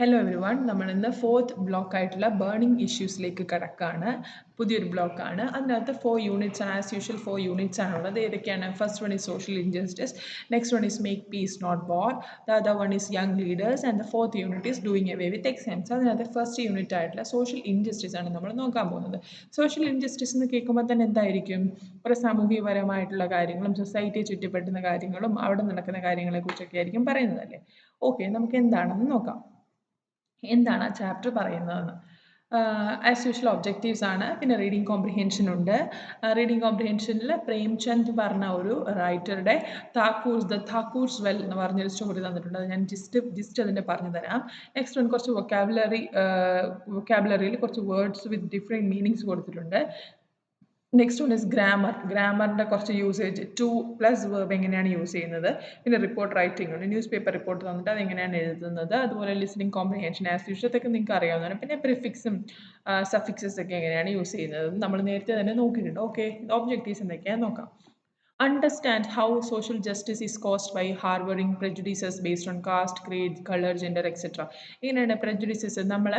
Hello every one നമ്മൾ ഇന്ന് fourth block ആയിട്ടുള്ള ബേണിംഗ് ഇഷ്യൂസിലേക്ക് കിടക്കാണ്. പുതിയൊരു ബ്ലോക്കാണ് അതിനകത്ത് ഫോർ യൂണിറ്റ്സ് ആണ് ആസ് യൂഷ്വൽ ഫോർ യൂണിറ്റ്സ് ആണുള്ളത്. ഏതൊക്കെയാണ്? First one is social injustice next one is make peace not war the other one is young leaders and the fourth unit is doing away with exams അതിനകത്ത് first unit ആയിട്ടുള്ള social injustice ആണ് നമ്മൾ നോക്കാൻ പോകുന്നത്. Social injustice എന്ന് കേൾക്കുമ്പോൾ തന്നെ എന്തായിരിക്കും? ഒരു സാമൂഹികപരമായിട്ടുള്ള കാര്യങ്ങളും സൊസൈറ്റിയെ ചുറ്റപ്പെട്ടുന്ന കാര്യങ്ങളും അവിടെ നടക്കുന്ന കാര്യങ്ങളെക്കുറിച്ചൊക്കെ ആയിരിക്കും പറയുന്നതല്ലേ ഓക്കെ നമുക്ക് എന്താണെന്ന് നോക്കാം. എന്താണ് ആ ചാപ്റ്റർ പറയുന്നതെന്ന്. ആസ് യൂഷ്വൽ ഒബ്ജക്റ്റീവ്സ് ആണ്. പിന്നെ റീഡിങ് കോംപ്രിഹെൻഷൻ ഉണ്ട്. റീഡിങ് കോംപ്രിഹെൻഷനിൽ പ്രേംചന്ദ് പറഞ്ഞ ഒരു റൈറ്ററുടെ താക്കൂർസ് ദ താക്കൂർസ് വെൽ എന്ന് പറഞ്ഞൊരു സ്റ്റോറി തന്നിട്ടുണ്ട്. അത് ഞാൻ ജിസ്റ്റ് ജിസ്റ്റ് അതിന്റെ പറഞ്ഞു തരാം. നെക്സ്റ്റ് വൺ കുറച്ച് വൊക്കാബുലറി വൊക്കാബുലറിയിൽ കുറച്ച് വേർഡ്സ് വിത്ത് ഡിഫറെന്റ് മീനിങ്സ് കൊടുത്തിട്ടുണ്ട്. നെക്സ്റ്റ് വൺ ഇസ് ഗ്രാമർ ഗ്രാമറിന്റെ കുറച്ച് യൂസേജ് ടു പ്ലസ് വേർബ് എങ്ങനെയാണ് യൂസ് ചെയ്യുന്നത്? പിന്നെ റിപ്പോർട്ട് റൈറ്റിംഗ് ഉണ്ട്. ന്യൂസ് പേപ്പർ റിപ്പോർട്ട് തന്നിട്ട് അത് എങ്ങനെയാണ് എഴുതുന്നത്? അതുപോലെ ലിസണിങ് കോംപ്രിഹെൻഷൻ ആസ് യൂഷ്വൽ ഇതൊക്കെ നിങ്ങൾക്ക് അറിയാവുന്നതാണ്. പിന്നെ പ്രിഫിക്സും സഫിക്സസ് ഒക്കെ എങ്ങനെയാണ് യൂസ് ചെയ്യുന്നത്? നമ്മൾ നേരത്തെ തന്നെ നോക്കിയിട്ടുണ്ട്. ഓക്കെ ഒബ്ജക്റ്റീവ്സ് എന്തൊക്കെയാണെന്ന് നോക്കാം. Understand how social justice is caused by harboring prejudices based on caste, creed, color, gender, etc. ഇങ്ങനെയാണ് prejudices നമ്മൾ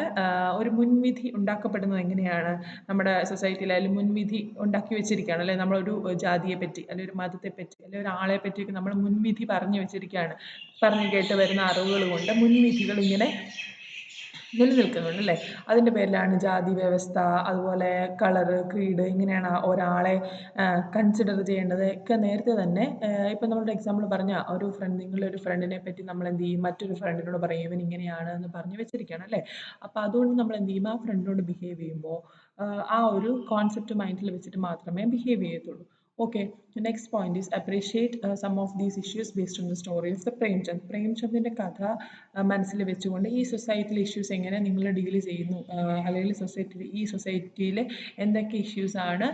ഒരു മുൻവിധി ഉണ്ടാക്കപ്പെടുന്നത് എങ്ങനെയാണ് നമ്മുടെ സൊസൈറ്റിയിൽ അതിൽ മുൻവിധി ഉണ്ടാക്കി വെച്ചിരിക്കുകയാണ് അല്ലെങ്കിൽ നമ്മളൊരു ജാതിയെ പറ്റി അല്ലെങ്കിൽ ഒരു മതത്തെ പറ്റി അല്ലെങ്കിൽ ഒരാളെ പറ്റിയൊക്കെ നമ്മൾ മുൻവിധി പറഞ്ഞു വെച്ചിരിക്കുകയാണ് പറഞ്ഞു കേട്ട് വരുന്ന അറിവുകൾ കൊണ്ട് മുൻവിധികൾ ഇങ്ങനെ നിലനിൽക്കുന്നുണ്ട് അല്ലേ അതിന്റെ പേരിലാണ് ജാതി വ്യവസ്ഥ അതുപോലെ കളറ് ക്രീഡ് ഇങ്ങനെയാണ് ഒരാളെ കൺസിഡർ ചെയ്യേണ്ടത്. ഒക്കെ നേരത്തെ തന്നെ ഇപ്പം നമ്മളൊരു എക്സാമ്പിൾ പറഞ്ഞ ഒരു ഫ്രണ്ട് നിങ്ങളുടെ ഒരു ഫ്രണ്ടിനെ പറ്റി നമ്മൾ എന്ത് ചെയ്യും? മറ്റൊരു ഫ്രണ്ടിനോട് പറയും ഇവൻ ഇങ്ങനെയാണ് എന്ന് പറഞ്ഞ് വെച്ചിരിക്കുകയാണ് അല്ലേ? അപ്പോൾ അതുകൊണ്ട് നമ്മൾ എന്ത് ചെയ്യും? ആ ഫ്രണ്ടിനോട് ബിഹേവ് ചെയ്യുമ്പോൾ ആ ഒരു കോൺസെപ്റ്റ് മൈൻഡിൽ വെച്ചിട്ട് മാത്രമേ ബിഹേവ് ചെയ്യത്തുള്ളൂ. Next point is appreciate uh, some of these issues based on the story of the Premchand പ്രേംചന്ദിന്റെ കഥ മനസ്സിൽ വെച്ചുകൊണ്ട് ഈ സൊസൈറ്റിയിലെ ഇഷ്യൂസ് എങ്ങനെ നിങ്ങൾ ഡീൽ ചെയ്യുന്നു അല്ലെങ്കിൽ സൊസൈറ്റി ഈ സൊസൈറ്റിയിൽ എന്തൊക്കെ ഇഷ്യൂസ് ആണ്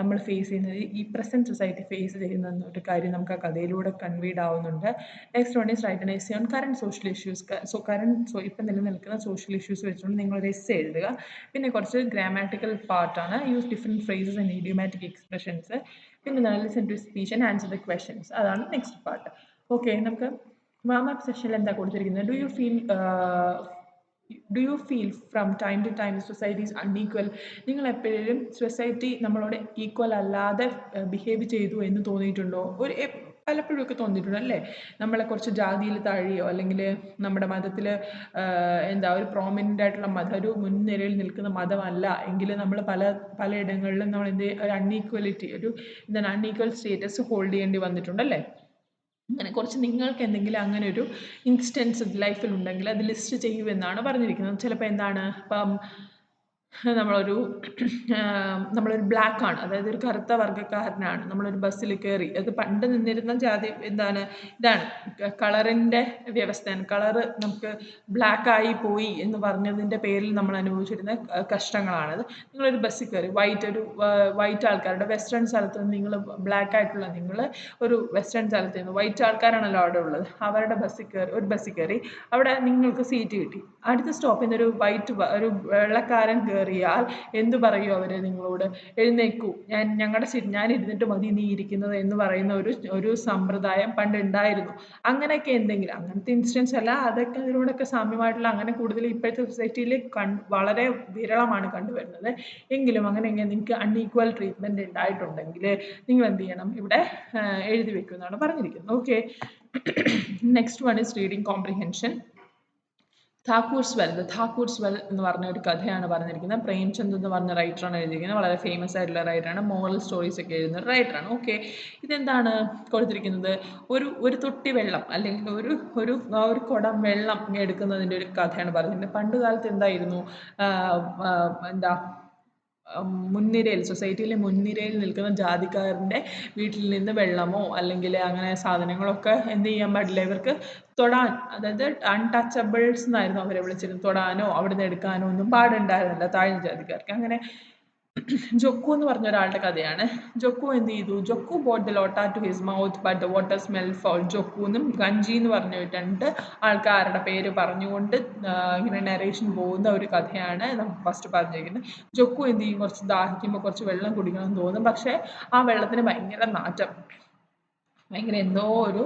നമ്മൾ ഫേസ് ചെയ്യുന്നത് ഈ പ്രസന്റ് സൊസൈറ്റി ഫേസ് ചെയ്യുന്ന ഒരു കാര്യം നമുക്ക് ആ കഥയിലൂടെ കൺവീഡ് ആവുന്നുണ്ട്. Next one is write essay on current social issues so current so ഇപ്പം നിലനിൽക്കുന്ന സോഷ്യൽ ഇഷ്യൂസ് വെച്ചുകൊണ്ട് നിങ്ങളൊരു എസ് എഴുതുക. പിന്നെ കുറച്ച് ഗ്രാമാറ്റിക്കൽ പാർട്ടാണ് use different phrases and idiomatic expressions പിന്നെ നല്ല to speech and answer the questions അതാണ് നെക്സ്റ്റ് പാർട്ട് ഓക്കെ നമുക്ക് വാം അപ്പ് സെഷനിൽ എന്താ കൊടുത്തിരിക്കുന്നത്? Do you feel do you feel from time to time society is unequal നിങ്ങൾ എപ്പോഴും സൊസൈറ്റി നമ്മളോട് ഈക്വൽ അല്ലാതെ ബിഹേവ് ചെയ്തു എന്ന് തോന്നിയിട്ടുണ്ടോ? ഒരു പലപ്പോഴും ഒക്കെ തോന്നിയിട്ടുണ്ട് അല്ലേ? നമ്മളെ കുറച്ച് ജാതിയിൽ താഴെയോ അല്ലെങ്കിൽ നമ്മുടെ മതത്തിൽ എന്താ ഒരു പ്രോമിനന്റ് ആയിട്ടുള്ള മതം ഒരു മുൻനിരയിൽ നിൽക്കുന്ന മതമല്ല. എങ്കിൽ നമ്മൾ പല പലയിടങ്ങളിലും നമ്മൾ എന്ത് ഒരു അൺഈക്വലിറ്റി ഒരു എന്താണ് അൺഈക്വൽ സ്റ്റേറ്റസ് ഹോൾഡ് ചെയ്യേണ്ടി വന്നിട്ടുണ്ട് അല്ലേ? അങ്ങനെ കുറച്ച് നിങ്ങൾക്ക് എന്തെങ്കിലും അങ്ങനെ ഒരു ഇൻസ്റ്റൻസ് ലൈഫിൽ ഉണ്ടെങ്കിൽ അത് ലിസ്റ്റ് ചെയ്യുമെന്നാണ് പറഞ്ഞിരിക്കുന്നത്. ചിലപ്പോൾ എന്താണ് ഇപ്പം നമ്മളൊരു നമ്മളൊരു ബ്ലാക്ക് ആണ് അതായത് ഒരു കറുത്ത വർഗക്കാരനാണ്. നമ്മളൊരു ബസ്സിൽ കയറി അത് പണ്ട് നിന്നിരുന്ന ജാതി എന്താണ് ഇതാണ്. കളറിന്റെ വ്യവസ്ഥയാണ്. കളറ് നമുക്ക് ബ്ലാക്ക് ആയി പോയി എന്ന് പറഞ്ഞതിന്റെ പേരിൽ നമ്മൾ അനുഭവിച്ചിരുന്ന കഷ്ടങ്ങളാണത് നിങ്ങളൊരു ബസ്സിൽ കയറി വൈറ്റ് ഒരു വൈറ്റ് ആൾക്കാരുടെ വെസ്റ്റേൺ സ്ഥലത്ത് നിന്ന് നിങ്ങൾ ബ്ലാക്ക് ആയിട്ടുള്ള നിങ്ങൾ ഒരു വെസ്റ്റേൺ സ്ഥലത്ത് നിന്ന് വൈറ്റ് ആൾക്കാരാണല്ലോ അവിടെ ഉള്ളത്. അവരുടെ ബസ്സിൽ കയറി ഒരു ബസ്സിൽ കയറി അവിടെ നിങ്ങൾക്ക് സീറ്റ് കിട്ടി. അടുത്ത സ്റ്റോപ്പിൽ നിന്ന് ഒരു വൈറ്റ് ഒരു വെള്ളക്കാരൻ കയറിയാൽ എന്തു പറയും അവർ നിങ്ങളോട്? എഴുന്നേക്കൂ. ഞാൻ ഞങ്ങളുടെ ഞാൻ ഇരുന്നിട്ട് മതി നീ ഇരിക്കുന്നത് എന്ന് പറയുന്ന ഒരു ഒരു സമ്പ്രദായം പണ്ട് ഉണ്ടായിരുന്നു. അങ്ങനെയൊക്കെ എന്തെങ്കിലും അങ്ങനത്തെ ഇൻസിഡൻസ് അല്ല അതൊക്കെ അതിനോടൊക്കെ സാമ്യമായിട്ടുള്ള അങ്ങനെ കൂടുതൽ ഇപ്പോഴത്തെ സൊസൈറ്റിയിൽ വളരെ വിരളമാണ് കണ്ടുവരുന്നത്. എങ്കിലും അങ്ങനെ നിങ്ങൾക്ക് അൺഈക്വൽ ട്രീറ്റ്മെന്റ് ഉണ്ടായിട്ടുണ്ടെങ്കിൽ നിങ്ങൾ എന്ത് ചെയ്യണം? ഇവിടെ എഴുതി വെക്കുമെന്നാണ് പറഞ്ഞിരിക്കുന്നത്. Okay next one is reading comprehension Thakur's well the Thakur's well എന്ന് പറഞ്ഞ ഒരു കഥയാണ് പറഞ്ഞിരിക്കുന്നത്. പ്രേംചന്ദ് എന്ന് പറഞ്ഞ റൈറ്ററാണ് എഴുതിയിരിക്കുന്നത്. വളരെ ഫേമസ് ആയിട്ടുള്ള റൈറ്ററാണ് മോറൽ സ്റ്റോറീസ് ഒക്കെ എഴുതുന്ന റൈറ്ററാണ് ഓക്കെ ഇതെന്താണ് കൊടുത്തിരിക്കുന്നത്? ഒരു ഒരു തൊട്ടി വെള്ളം അല്ലെങ്കിൽ ഒരു ഒരു ഒരു കുടം വെള്ളം എടുക്കുന്നതിന്റെ ഒരു കഥയാണ് പറഞ്ഞിരിക്കുന്നത്. പണ്ട് കാലത്ത് എന്തായിരുന്നു എന്താ മുൻനിരയിൽ സൊസൈറ്റിയിലെ മുൻനിരയിൽ നിൽക്കുന്ന ജാതിക്കാരന്റെ വീട്ടിൽ നിന്ന് വെള്ളമോ അല്ലെങ്കിൽ അങ്ങനെ സാധനങ്ങളൊക്കെ എന്ത് ചെയ്യാൻ പാടില്ല. ഇവർക്ക് തൊടാൻ അതായത് അൺടച്ചബിൾസ് എന്നായിരുന്നു അവരെ വിളിച്ചിരുന്നത്. തൊടാനോ അവിടെ എടുക്കാനോ ഒന്നും പാടുണ്ടായിരുന്നില്ല താഴ്ന്ന ജാതിക്കാർക്ക്. അങ്ങനെ ജൊക്കു എന്ന് പറഞ്ഞ ഒരാളുടെ കഥയാണ്. ജൊക്കു എന്ത് ചെയ്തു? Jokhu brought the lota to his mouth but the water smell foul Jokhu എന്നും ഗഞ്ചി എന്ന് പറഞ്ഞ രണ്ട് ആൾക്കാരുടെ പേര് പറഞ്ഞുകൊണ്ട് ഇങ്ങനെ നരേഷൻ പോകുന്ന ഒരു കഥയാണ് നമുക്ക് ഫസ്റ്റ് പറഞ്ഞിരിക്കുന്നത്. ജൊക്കു എന്ത് ചെയ്യും? കുറച്ച് ദാഹിക്കുമ്പോൾ കുറച്ച് വെള്ളം കുടിക്കണം എന്ന് തോന്നും. പക്ഷേ ആ വെള്ളത്തിന് ഭയങ്കര നാറ്റം. ഭയങ്കര എന്തോ ഒരു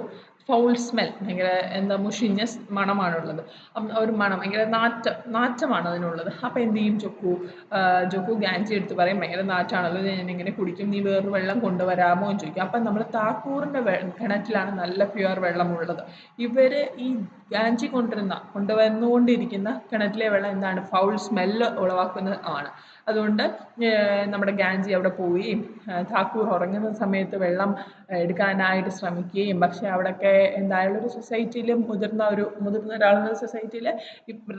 ഫൗൾ സ്മെൽ ഭയങ്കര എന്താ മുഷിഞ്ഞ മണമാണുള്ളത്. അപ്പം ഒരു മണം ഭയങ്കര നാറ്റം നാറ്റമാണ് അതിനുള്ളത്. അപ്പോൾ എന്ത് ചെയ്യും ചൊക്കു ചൊക്കു ഗാഞ്ചി എടുത്ത് പറയും ഭയങ്കര നാറ്റാണല്ലോ ഞാൻ ഇങ്ങനെ കുടിക്കും നീ വേറൊരു വെള്ളം കൊണ്ടുവരാമോ? എന്ന് ചോദിക്കും. അപ്പം നമ്മൾ താക്കൂറിന്റെ കിണറ്റിലാണ് നല്ല പ്യുവർ വെള്ളമുള്ളത്. ഇവർ ഈ ഗാഞ്ചി കൊണ്ടുവരുന്ന കൊണ്ടുവന്നുകൊണ്ടിരിക്കുന്ന കിണറ്റിലെ വെള്ളം എന്താണ്? ഫൗൾ സ്മെല്ല് ഉളവാക്കുന്നത് ആണ്. അതുകൊണ്ട് നമ്മുടെ ഗാഞ്ചി അവിടെ പോവുകയും താക്കൂർ ഉറങ്ങുന്ന സമയത്ത് വെള്ളം എടുക്കാനായിട്ട് ശ്രമിക്കുകയും പക്ഷേ അവിടെയൊക്കെ എന്തായാലും ഒരു സൊസൈറ്റിയിൽ മുതിർന്ന ഒരു മുതിർന്ന ഒരാളെന്ന സൊസൈറ്റിയിൽ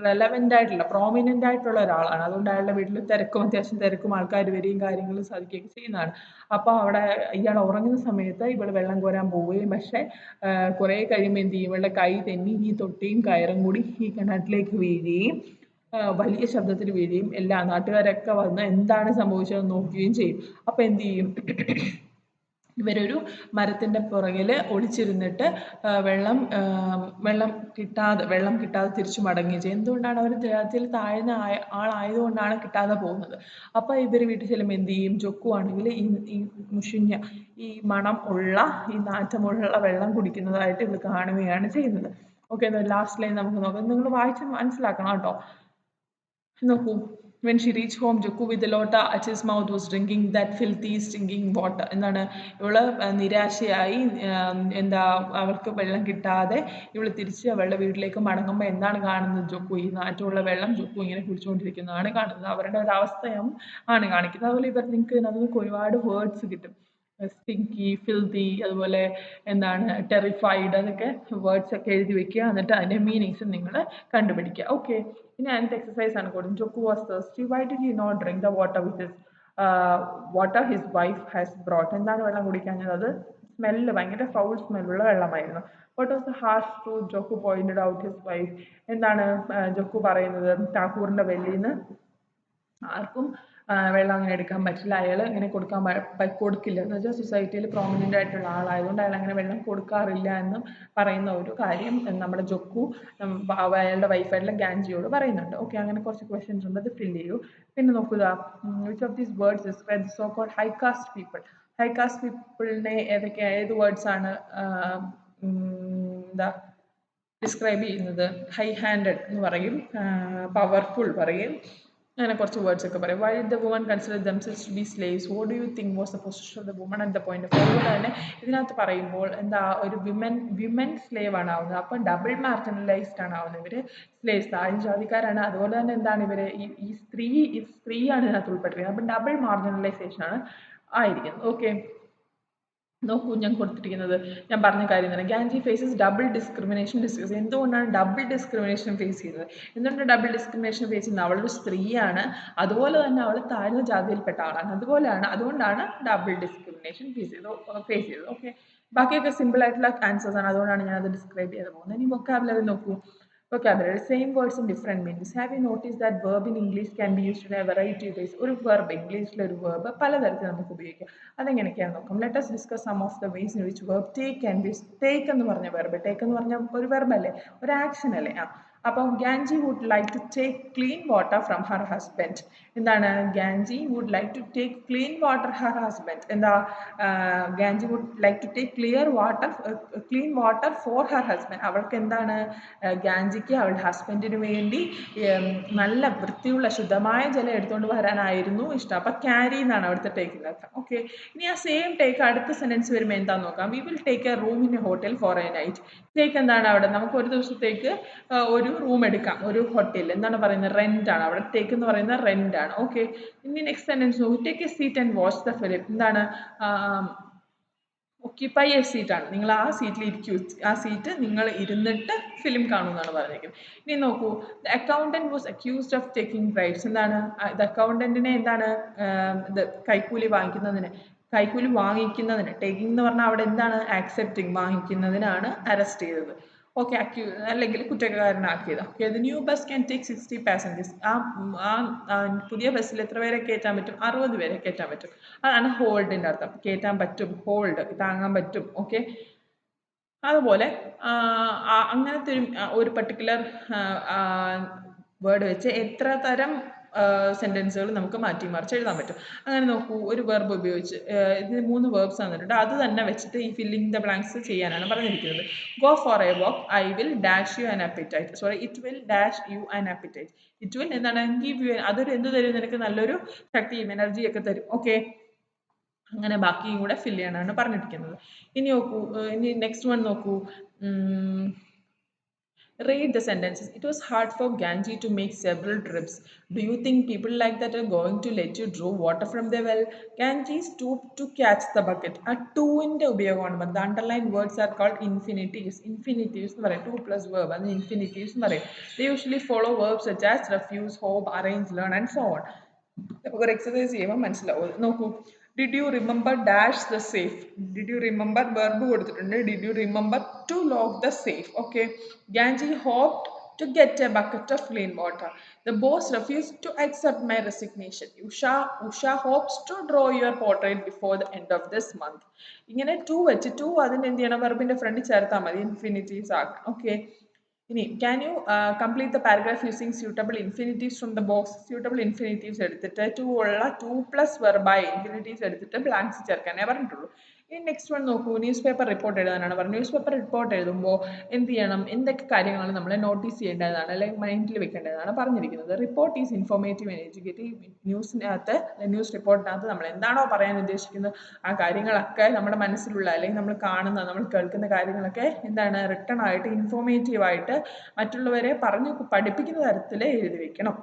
റെലവന്റ് ആയിട്ടുള്ള പ്രോമിനന്റ് ആയിട്ടുള്ള ഒരാളാണ്. അതുകൊണ്ട് അയാളുടെ വീട്ടിൽ തിരക്കും അത്യാവശ്യം തിരക്കും ആൾക്കാർ വരികയും കാര്യങ്ങളും സാധിക്കുകയൊക്കെ ചെയ്യുന്നതാണ്. അപ്പോൾ അവിടെ ഇയാൾ ഉറങ്ങുന്ന സമയത്ത് ഇവൾ വെള്ളം കോരാൻ പോവുകയും പക്ഷേ കുറേ കഴിയുമ്പോൾ എന്ത് ചെയ്യും? ഇവളുടെ കൈ തെന്നി ഈ തൊട്ടിയും കയറും കൂടി ഈ കിണറ്റിലേക്ക് വീഴുകയും വലിയ ശബ്ദത്തിൽ വീഴുകയും എല്ലാ നാട്ടുകാരൊക്കെ വന്ന് എന്താണ് സംഭവിച്ചതെന്ന് നോക്കുകയും ചെയ്യും. അപ്പോൾ എന്ത് ചെയ്യും? ഇവരൊരു മരത്തിന്റെ പുറകിൽ ഒളിച്ചിരുന്നിട്ട് വെള്ളം വെള്ളം കിട്ടാതെ വെള്ളം കിട്ടാതെ തിരിച്ചു മടങ്ങുകയും ചെയ്യും എന്തുകൊണ്ടാണ് അവർ ദേഹത്തിൽ താഴ്ന്ന ആയ ആളായതുകൊണ്ടാണ് കിട്ടാതെ പോകുന്നത്? അപ്പോൾ ഇവർ വീട്ടിൽ ചെല്ലുമ്പോൾ എന്ത് ചെയ്യും? ചൊക്കുവാണെങ്കിൽ ഈ ഈ മുഷിഞ്ഞ ഈ മണം ഉള്ള ഈ നാറ്റമുള്ള വെള്ളം കുടിക്കുന്നതായിട്ട് ഇവർ കാണുകയാണ് ചെയ്യുന്നത്. ഓക്കെ ലാസ്റ്റ് ലൈൻ നമുക്ക് നോക്കാം. നിങ്ങൾ വായിച്ച് മനസ്സിലാക്കണം കേട്ടോ. നോക്കൂ. When she reached home Jokhu with lota lota mouth was drinking that filthy stinking water. എന്താണ്? ഇവൾ നിരാശയായി എന്താ അവൾക്ക് വെള്ളം കിട്ടാതെ ഇവൾ തിരിച്ച് അവളുടെ വീട്ടിലേക്ക് മടങ്ങുമ്പോൾ എന്താണ് കാണുന്നത് ജക്കു? ഈ നാറ്റമുള്ള വെള്ളം ജക്കു ഇങ്ങനെ കുടിച്ചുകൊണ്ടിരിക്കുന്നതാണ് കാണുന്നത്. അവരുടെ ഒരു അവസ്ഥയും ആണ് കാണിക്കുന്നത്. അതുപോലെ ഇവർ നിങ്ങൾക്ക് ഒരുപാട് വേർഡ്സ് കിട്ടും. സ്റ്റിങ്കി filthy അതുപോലെ എന്താണ് ടെറിഫൈഡ് അതൊക്കെ വേർഡ്സ് ഒക്കെ എഴുതി വെക്കുക. എന്നിട്ട് അതിന്റെ മീനിങ്സ് നിങ്ങൾ കണ്ടുപിടിക്കുക. ഓക്കെ ഇനി അതിന്റെ എക്സസൈസ് ആണ്. കൊടുക്കും was was why why he not not drink the water with his water his wife has brought എന്താണ് വെള്ളം കുടിക്കാഞ്ഞത്? അത് സ്മെല്ല് ഭയങ്കര ഫൗൾ സ്മെല്ലുള്ള വെള്ളമായിരുന്നു. What was the harsh truth Jokhu pointed out his wife എന്താണ് ജൊക്കു ജോക്കു പറയുന്നത്? ടാക്കൂറിന്റെ വെല്ലിന്ന് ആർക്കും വെള്ളം അങ്ങനെ എടുക്കാൻ പറ്റില്ല. അയാൾ ഇങ്ങനെ കൊടുക്കാൻ കൊടുക്കില്ല. എന്ന് വെച്ചാൽ സൊസൈറ്റിയിൽ പ്രോമിനന്റ് ആയിട്ടുള്ള ആളായതുകൊണ്ട് അയാൾ അങ്ങനെ വെള്ളം കൊടുക്കാറില്ല എന്ന് പറയുന്ന ഒരു കാര്യം നമ്മുടെ ജൊക്കു അയാളുടെ വൈഫായിട്ടുള്ള ഗാൻജിയോട് പറയുന്നുണ്ട്. ഓക്കെ അങ്ങനെ കുറച്ച് ക്വസ്റ്റ്യൻസ് ഉണ്ട്. അത് ഫില്ല് ചെയ്യൂ. പിന്നെ നോക്കുക which of these words is when so call high caste people high caste പീപ്പിളിനെ ഏതൊക്കെ ഏത് വേർഡ്സ് ആണ് എന്താ ഡിസ്ക്രൈബ് ചെയ്യുന്നത്? ഹൈ ഹാൻഡഡ് എന്ന് പറയും. പവർഫുൾ പറയും. അങ്ങനെ കുറച്ച് വേർഡ്സ് ഒക്കെ പറയും. Why the woman consider themselves to be slaves what do you think was the position of the woman at the point of അതുകൊണ്ട് തന്നെ ഇതിനകത്ത് പറയുമ്പോൾ എന്താ ഒരു വിമൻ വിമൻ സ്ലേവ് ആണ് ആവുന്നത്. അപ്പം ഡബിൾ മാർജിനലൈസ്ഡ് ആണ് ആവുന്നത്. ഇവർ സ്ലേവ്സ് താഴ്ന്ന ജാതിക്കാരാണ്. അതുപോലെ തന്നെ എന്താണ് ഇവർ ഈ സ്ത്രീ ഈ സ്ത്രീയാണ് ഇതിനകത്ത് ഉൾപ്പെട്ടിരിക്കുന്നത്. അപ്പം ഡബിൾ മാർജിനലൈസേഷൻ ആണ് ആയിരിക്കുന്നത്. ഓക്കെ നോക്കൂ ഞാൻ കൊടുത്തിരിക്കുന്നത്. ഞാൻ പറഞ്ഞ കാര്യം തന്നെ Gangi faces double discrimination discuss എന്തുകൊണ്ടാണ് ഡബിൾ ഡിസ്ക്രിമിനേഷൻ ഫേസ് ചെയ്യുന്നത്? എന്തുകൊണ്ട് ഡബിൾ ഡിസ്ക്രിമിനേഷൻ ഫേസ് ചെയ്യുന്നത്? അവളൊരു സ്ത്രീയാണ് അതുപോലെ തന്നെ അവൾ താഴ്ന്ന ജാതിയിൽപ്പെട്ട ആളാണ്. അതുപോലെയാണ് അതുകൊണ്ടാണ് ഡബിൾ ഡിസ്ക്രിമിനേഷൻ ഫേസ് ചെയ്തത് ഫേസ് ചെയ്തത്. ഓക്കെ ബാക്കിയൊക്കെ സിമ്പിൾ ആയിട്ടുള്ള ആൻസേഴ്സ് ആണ്. അതുകൊണ്ടാണ് ഞാൻ അത് ഡിസ്ക്രൈബ് ചെയ്ത് പോകുന്നത്. ഇനി വൊക്കാബുലറി നോക്കൂ. Vocabulary same words in different meanings have you noticed that verb in english can be used in a variety of ways ഒരു verb ഇംഗ്ലീഷിലെ ഒരു verb പലതരത്തിൽ നമുക്ക് ഉപയോഗിക്കാം അതെങ്ങനെയൊക്കെയാണെന്ന് നോക്കാം let us discuss some of the ways in which verb take can be take എന്ന് പറഞ്ഞ verb take എന്ന് പറഞ്ഞ ഒരു verb അല്ലേ ഒരു ആക്ഷൻ അല്ലേ ആ അപ്പം Gangi would like to take clean water from her husband എന്താണ്? Gangi would like to take clean water her husband എന്താ? Gangi would like to take clear water clean water for her husband അവൾക്ക് എന്താണ്? ഗാൻജിക്ക് അവളുടെ ഹസ്ബൻഡിന് വേണ്ടി നല്ല വൃത്തിയുള്ള ശുദ്ധമായ ജലം എടുത്തുകൊണ്ട് വരാനായിരുന്നു ഇഷ്ടം. അപ്പം ക്യാരി എന്നാണ് അവിടുത്തെ ടേക്കിന്റെ അർത്ഥം. ഓക്കെ ഇനി ആ സെയിം ടേക്ക് അടുത്ത സെന്റൻസ് വരുമ്പോൾ എന്താന്ന് നോക്കാം. We will take a room in a hotel for a night take എന്താണ് അവിടെ? നമുക്ക് ഒരു ദിവസത്തേക്ക് ഒരു റൂം എടുക്കാം. ഒരു ഹോട്ടലിൽ എന്താണ് പറയുന്നത്? റെന്റ് ആണ്. അവിടെ ടേക്ക് എന്ന് പറയുന്നത് റെന്റ് ആണ്. ഓക്കെ ഇനി നെക്സ്റ്റ് സെന്റൻസ് നോക്കി. Take a seat and watch the film എന്താണ്? ഒക്യുപ്പൈ എ ആണ്. നിങ്ങൾ ആ സീറ്റിൽ ഇരിക്കൂ. ആ സീറ്റ് നിങ്ങൾ ഇരുന്നിട്ട് ഫിലിം കാണുമെന്നാണ് പറഞ്ഞിരിക്കുന്നത്. ഇനി നോക്കൂ. The accountant was accused of taking bribes എന്താണ്? ദ അക്കൗണ്ടന്റിനെ എന്താണ്? കൈക്കൂലി വാങ്ങിക്കുന്നതിന് കൈക്കൂലി വാങ്ങിക്കുന്നതിന് ടേക്കിംഗ് എന്ന് പറഞ്ഞാൽ അവിടെ എന്താണ്? ആക്സെപ്റ്റിംഗ് വാങ്ങിക്കുന്നതിനാണ് അറസ്റ്റ് ചെയ്തത്. ഓക്കെ അക്യൂ അല്ലെങ്കിൽ കുറ്റക്കാരനാക്കിയതാണ് okay the new bus can take sixty passengers ആ ആ പുതിയ ബസ്സിൽ എത്ര പേരെ കയറ്റാൻ പറ്റും? അറുപത് പേരെ കയറ്റാൻ പറ്റും. അതാണ് ഹോൾഡിന്റെ അർത്ഥം. കയറ്റാൻ പറ്റും. ഹോൾഡ് താങ്ങാൻ പറ്റും. ഓക്കെ അതുപോലെ അങ്ങനത്തെ ഒരു ഒരു പർട്ടിക്കുലർ വേർഡ് വെച്ച് എത്ര തരം സെന്റൻസുകൾ നമുക്ക് മാറ്റി മറിച്ച് എഴുതാൻ പറ്റും. അങ്ങനെ നോക്കൂ ഒരു വെർബ് ഉപയോഗിച്ച് ഇതിന് മൂന്ന് വേർബ്സ് തന്നിട്ടുണ്ട് അത് തന്നെ വെച്ചിട്ട് ഈ ഫില്ലിംഗ് ദ ബ്ലാങ്ക്സ് ചെയ്യാനാണ് പറഞ്ഞിരിക്കുന്നത്. Go for a walk I will dash you an appetite sorry it will dash you an appetite it will എന്താണ്? ഗീവ് യു അതൊരു എന്ത് തരും? നിനക്ക് നല്ലൊരു ശക്തിയും ഒക്കെ തരും. ഓക്കെ അങ്ങനെ ബാക്കിയും കൂടെ ഫില്ല് ചെയ്യാനാണ് പറഞ്ഞിരിക്കുന്നത്. ഇനി നോക്കൂ ഇനി നെക്സ്റ്റ് വൺ നോക്കൂ. Read the sentences. It was hard for Ganji to make several trips. Do you think people like that are going to let you draw water from the well? Ganji stooped to catch the bucket. Words are called infinitives infinitives എന്ന് പറയും to plus verb infinitives എന്ന് പറയും the usually follow verbs such as refuse hope arrange learn and so on നമുക്കൊരു exercise ചെയ്യുമ്പോൾ മനസ്സിലാവും നോക്കൂ did you remember dash the safe did you remember verb കൊടുത്തിട്ടുണ്ട് did you remember to lock the safe okay Gangi hoped to get a bucket of clean water. The boss refused to accept my resignation. Usha, Usha hopes to draw your portrait before the end of this month. ഇങ്ങനെ to വെച്ച് to adin എന്ത് ചെയ്യണം inde front ചേർത്താൽ മതി infinitives ആക്കണം okay ഇനി can you complete the paragraph using suitable infinitives from the box suitable infinitives എടുത്തിട്ട് to ഉള്ള ടു പ്ലസ് വെർബായി ഇൻഫിനിറ്റീവ്സ് എടുത്തിട്ട് ബ്ലാങ്ക്സ് ചേർക്കാനേ പറഞ്ഞിട്ടുള്ളൂ. ഇനി നെക്സ്റ്റ് വൺ നോക്കൂ. ന്യൂസ് പേപ്പർ റിപ്പോർട്ട് എഴുതാനാണ് പറഞ്ഞത്. ന്യൂസ് പേപ്പർ റിപ്പോർട്ട് എഴുതുമ്പോൾ എന്ത് ചെയ്യണം? എന്തൊക്കെ കാര്യങ്ങളാണ് നമ്മൾ നോട്ടീസ് ചെയ്യേണ്ടതാണ്? അല്ലെങ്കിൽ മൈൻഡിൽ വെക്കേണ്ടതാണ് പറഞ്ഞിരിക്കുന്നത്. Report is informative and educative ന്യൂസിനകത്ത് news റിപ്പോർട്ടിനകത്ത് നമ്മൾ എന്താണോ പറയാൻ ഉദ്ദേശിക്കുന്നത് ആ കാര്യങ്ങളൊക്കെ നമ്മുടെ മനസ്സിലുള്ള അല്ലെങ്കിൽ നമ്മൾ കാണുന്ന നമ്മൾ കേൾക്കുന്ന കാര്യങ്ങളൊക്കെ എന്താണ് റിട്ടേൺ ആയിട്ട് ഇൻഫോർമേറ്റീവ് ആയിട്ട് മറ്റുള്ളവരെ പറഞ്ഞ് പഠിപ്പിക്കുന്ന തരത്തിൽ എഴുതി വെക്കണം.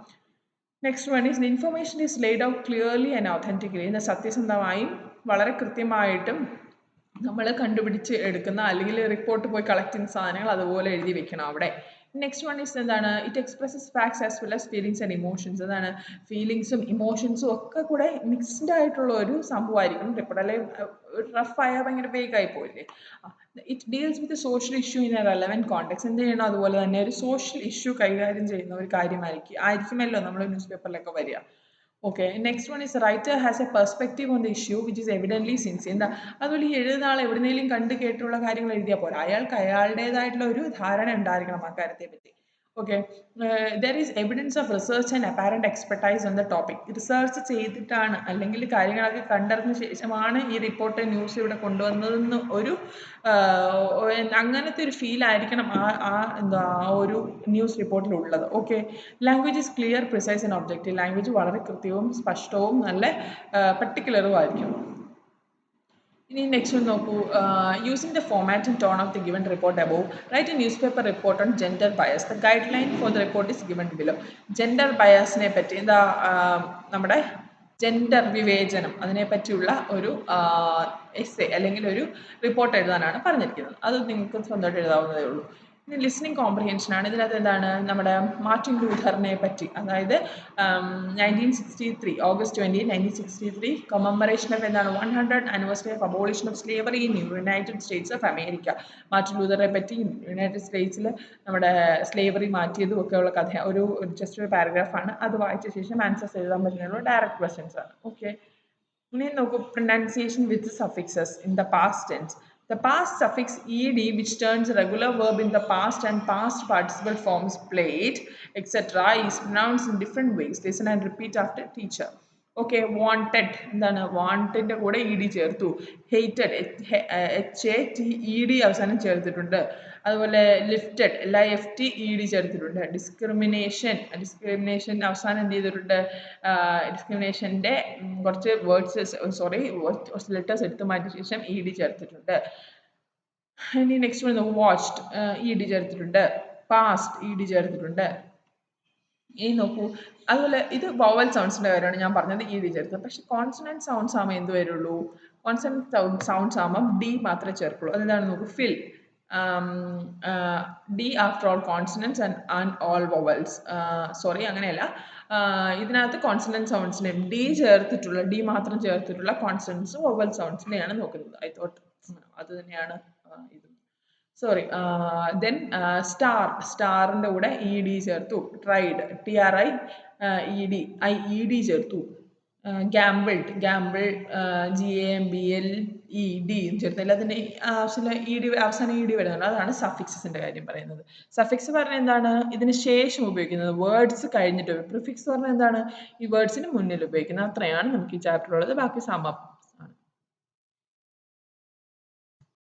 Next one is the information is laid out clearly and authentically സത്യസന്ധമായും വളരെ കൃത്യമായിട്ടും നമ്മൾ കണ്ടുപിടിച്ച് എടുക്കുന്ന അല്ലെങ്കിൽ റിപ്പോർട്ട് പോയി കളക്ട് ചെയ്യുന്ന സാധനങ്ങൾ അതുപോലെ എഴുതി വെക്കണം അവിടെ. നെക്സ്റ്റ് വൺ ഇസ് എന്താണ്? It expresses facts as well as feelings and emotions അതാണ് ഫീലിങ്സും ഇമോഷൻസും ഒക്കെ കൂടെ മിക്സ്ഡ് ആയിട്ടുള്ള ഒരു സംഭവമായിരിക്കും. റിപ്പോർട്ട് അല്ലെങ്കിൽ റഫായ ഭയങ്കര വേഗമായി പോയില്ലേ? It deals with social issue in a relevant context എന്ത് ചെയ്യണം? അതുപോലെ തന്നെ ഒരു സോഷ്യൽ ഇഷ്യൂ കൈകാര്യം ചെയ്യുന്ന ഒരു കാര്യമായിരിക്കും. ആയിരിക്കുമല്ലോ നമ്മൾ ന്യൂസ് പേപ്പറിലൊക്കെ വരിക. Okay next one is writer has a perspective on the issue which is evidently since എന്താ അതുപോലെ ഈ എഴുതുന്ന ആൾ എവിടുന്നേലും കണ്ട് കേട്ടുള്ള കാര്യങ്ങൾ എഴുതിയാൽ പോരാ. അയാൾക്ക് അയാളുടേതായിട്ടുള്ള ഒരു ധാരണ ഉണ്ടായിരിക്കണം ആ കാര്യത്തെ പറ്റി okay there is evidence of research and apparent expertise on the topic research ചെയ്തിട്ടാണ് അല്ലെങ്കിൽ കാര്യങ്ങളൊക്കെ കണ്ടറിഞ്ഞ ശേഷമാണ് ഈ റിപ്പോർട്ട് ന്യൂസ് ഇവിടെ കൊണ്ടുവന്നതെന്ന് ഒരു അങ്ങനത്തെ ഒരു ഫീൽ ആയിരിക്കണം ആ ആ എന്താ ആ ഒരു ന്യൂസ് റിപ്പോർട്ടിൽ ഉള്ളത്. Okay language is clear precise and objective language വളരെ കൃത്യവും സ്പഷ്ടവും നല്ല പർട്ടിക്കുലറും ആയിരിക്കും. ഇനി നെക്സ്റ്റ് നോക്കൂ. Using the format and tone of the given report above write a newspaper report on gender bias the guideline for the report is given below gender ബയസിനെ പറ്റി എന്താ നമ്മുടെ ജെൻഡർ വിവേചനം അതിനെപ്പറ്റിയുള്ള ഒരു എസ്സേ അല്ലെങ്കിൽ ഒരു റിപ്പോർട്ട് എഴുതാനാണ് പറഞ്ഞിരിക്കുന്നത്. അത് നിങ്ങൾക്ക് സ്വന്തമായിട്ട് എഴുതാവുന്നതേ ഉള്ളൂ. ലിസ്ണിംഗ് കോംപ്രിഹെൻഷൻ ആണ്. ഇതിനകത്ത് എന്താണ്? നമ്മുടെ മാർട്ടിൻ ലൂഥറിനെ പറ്റി. അതായത് nineteen sixty three August twenty nineteen sixty three commemoration of എന്താണ്? One hundred anniversary of abolition of slavery in United States of America Martin ലൂഥറിനെ പറ്റി യുണൈറ്റഡ് സ്റ്റേറ്റ്സിൽ നമ്മുടെ സ്ലേവറി മാറ്റിയതും ഒക്കെയുള്ള കഥ. ഒരു ജസ്റ്റ് ഒരു പാരഗ്രാഫാണ് അത് വായിച്ച ശേഷം ആൻസേഴ്സ് എഴുതാൻ പറ്റുന്ന ഡയറക്റ്റ് ക്വസ്റ്റ്യൻസ് ആണ്. ഓക്കെ ഇനി നോക്കൂ. Pronunciation with suffixes in the past tense The past suffix ed, which turns a regular verb in the past and past participle forms played, etc., is pronounced in different ways. Listen and repeat after teacher. Okay wanted എന്താണ്? വാണ്ടിന്റെ കൂടെ E D ചേർത്തു. Hated H A T E D അവസാനം ചേർത്തിട്ടുണ്ട്. അതുപോലെ lifted L I F T E D ചേർത്തിട്ടുണ്ട്. Discrimination discrimination അവസാനം എന്ത് ചെയ്തിട്ടുണ്ട്? ഡിസ്ക്രിമിനേഷന്റെ കുറച്ച് വേർഡ്സ് സോറി കുറച്ച് ലെറ്റേഴ്സ് എടുത്തു മാറ്റിയ ശേഷം ഇ ഡി ചേർത്തിട്ടുണ്ട്. ഇനി next one watched E D ചേർത്തിട്ടുണ്ട്. പാസ്റ്റ് ഇ ഡി ചേർത്തിട്ടുണ്ട്. ഇനി നോക്കൂ അതുപോലെ ഇത് വോവൽ സൗണ്ട്സിന്റെ കാര്യമാണ് ഞാൻ പറഞ്ഞത് ഈ വിചാരിച്ചത് പക്ഷെ കോൺസണന്റ് സൗണ്ട്സ് ആകുമ്പോൾ എന്ത് വരുള്ളൂ? കോൺസണന്റ് സൗണ്ട്സ് ആകുമ്പോൾ ഡി മാത്രമേ ചേർക്കുള്ളൂ. അതെന്താണ് നോക്കൂ? Fill D after all consonants and and all vowels sorry അങ്ങനെയല്ല. ഇതിനകത്ത് കോൺസണന്റ് സൗണ്ട്സിനെയും ഡി ചേർത്തിട്ടുള്ള ഡി മാത്രം ചേർത്തിട്ടുള്ള കോൺസണൻസ് വോവൽ സൗണ്ട്സിനെയാണ് നോക്കുന്നത്. ഐ തോട്ട് അത് തന്നെയാണ് ഇത്. സോറി ദെൻ സ്റ്റാർ സ്റ്റാറിന്റെ കൂടെ ഇ ഡി ചേർത്തു. Tried T R I E D I E D ചേർത്തു. Gambled gamble G A B L E D ചേർത്ത്. അതിന്റെ ആവശ്യമില്ല ഇ ഡി അവസാനം ഇ ഡി വരുന്നുണ്ട്. അതാണ് സഫിക്സസിന്റെ കാര്യം പറയുന്നത്. സഫിക്സ് പറഞ്ഞാൽ എന്താണ്? ഇതിന് ശേഷം ഉപയോഗിക്കുന്നത് വേർഡ്സ് കഴിഞ്ഞിട്ട്. പ്രിഫിക്സ് പറഞ്ഞാൽ എന്താണ്? ഈ വേർഡ്സിന് മുന്നിൽ ഉപയോഗിക്കുന്നത്. അത്രയാണ് നമുക്ക് ഈ ചാപ്റ്ററിലുള്ളത് ബാക്കി സമം.